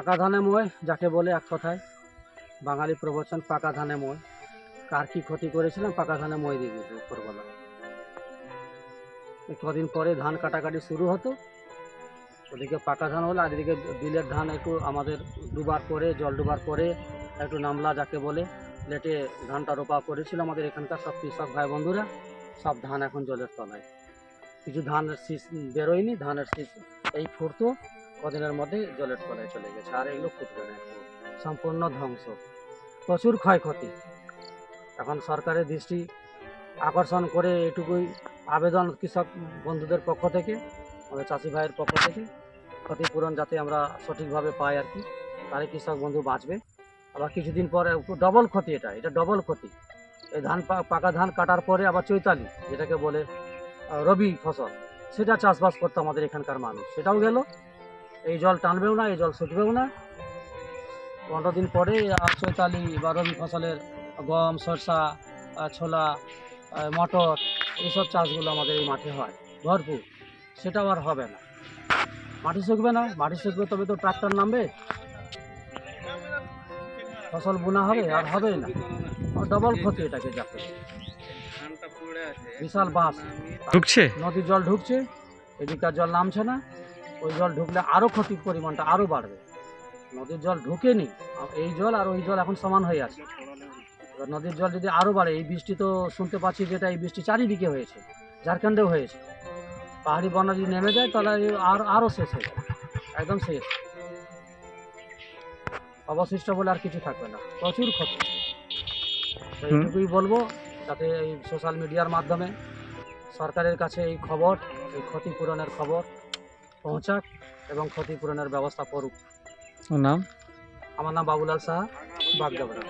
পাকা ধানে মই যাকে বলে এক কথায়, বাঙালি প্রবচন পাকা ধানে মই কার কি ক্ষতি করেছিলাম, পাকা ধানে মই দিয়ে দিয়েছে উপরবেলা কদিন পরে ধান কাটাকাটি শুরু হতো। ওদিকে পাকা ধান হলো, আর এদিকে বিলের ধান একটু আমাদের ডুবার পরে, জল ডুবার পরে একটু নামলা যাকে বলে, লেটে ধানটা রোপা করেছিল আমাদের এখানকার সব কৃষক ভাই বন্ধুরা। সব ধান এখন জলের তলায়। কিছু ধানের শীষ বেরোয়নি, ধানের শীষ এই ফুটতো কদিনের মধ্যে জলের তলায় চলে গেছে, আর এগুলো ফুটবে না। সম্পূর্ণ ধ্বংস। প্রচুর ক্ষয়ক্ষতি। এখন সরকারের দৃষ্টি আকর্ষণ করে এটুকুই আবেদন কৃষক বন্ধুদের পক্ষ থেকে, আমাদের চাষি ভাইয়ের পক্ষ থেকে, ক্ষতিপূরণ যাতে আমরা সঠিকভাবে পাই আর কি, তাহলে কৃষক বন্ধু বাঁচবে। আবার কিছুদিন পরে ডবল ক্ষতি এটা এটা ডবল ক্ষতি। এই ধান পাকা ধান কাটার পরে আবার চৈতালি, যেটাকে বলে রবি ফসল। সেটা চাষবাস করতো আমাদের এখানকার মানুষ। সেটাও গেল এই জল টানবেও না এই জল শুকবেও না। পনেরো দিন পরে আর চৈতালি বা রবি ফসলের গম সরষা ছোলা মটর এইসব চাষগুলো আমাদের এই মাঠে হয়। ভরপুর। সেটাও আর হবে না। মাটি শুকবে না মাটি শুকবে তবে তো ট্রাক্টর নামবে। ফসল বোনা হবে আর হবেই না। ডবল ক্ষতি এটাকে যাতে। বিশাল বাস ঢুকছে? নদীর জল ঢুকছে এদিককার জল নামছে না। ওই জল ঢুকলে আরও ক্ষতির পরিমাণটা আরও বাড়বে। নদীর জল ঢুকেনি এই জল আর ওই জল এখন সমান হয়ে আছে। এবার নদীর জল যদি আরও বাড়ে এই বৃষ্টি তো শুনতে পাচ্ছি যেটা এই বৃষ্টি চারিদিকে হয়েছে ঝাড়খণ্ডেও হয়েছে। পাহাড়ি বন্যা যদি নেমে যায় তাহলে আর আরও শেষ হয়ে যাবে একদম শেষ। অবশিষ্ট বলে আর কিছু থাকবে না প্রচুর ক্ষতি। এইটুকুই বলব যাতে এই সোশ্যাল মিডিয়ার মাধ্যমে সরকারের কাছে এই খবর এই ক্ষতিপূরণের খবর পৌঁছাক এবং ক্ষতিপূরণের ব্যবস্থা করুক। নাম? আমার নাম বাবুলাল সাহা বাগডাবরা